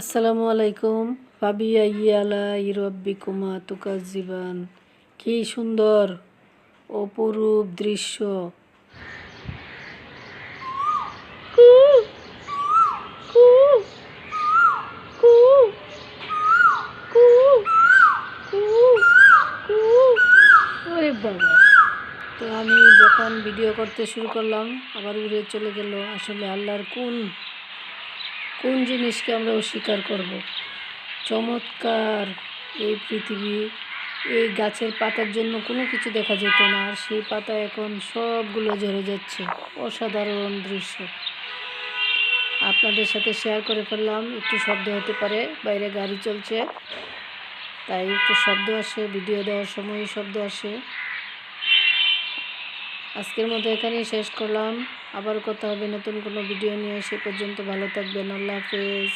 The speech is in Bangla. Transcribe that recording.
আসসালামু আলাইকুম। ফাবিয়া ইয়ালা ইরব্বিকুমা তুকাজিবান কি সুন্দর অপরূপ দৃশ্য। তো আমি যখন ভিডিও করতে শুরু করলাম আবার উড়ে চলে গেল আসলে আল্লাহর কোন কোন জিনিসকে আমরা অস্বীকার করব? চমৎকার। এই পৃথিবী, এই গাছের পাতার জন্য কোনো কিছু দেখা যেত না, আর সেই পাতা এখন সবগুলো ঝরে যাচ্ছে। অসাধারণ দৃশ্য। আপনাদের সাথে শেয়ার করে ফেললাম। একটু শব্দ হতে পারে, বাইরে গাড়ি চলছে। তাই একটু শব্দ আসে, ভিডিও দেওয়ার সময় শব্দ আসে। আজকের মতো এখানেই শেষ করলাম। আবার কথা হবে নতুন কোনো ভিডিও নিয়ে, সে পর্যন্ত ভালো থাকবেন। আল্লাহ হাফেজ।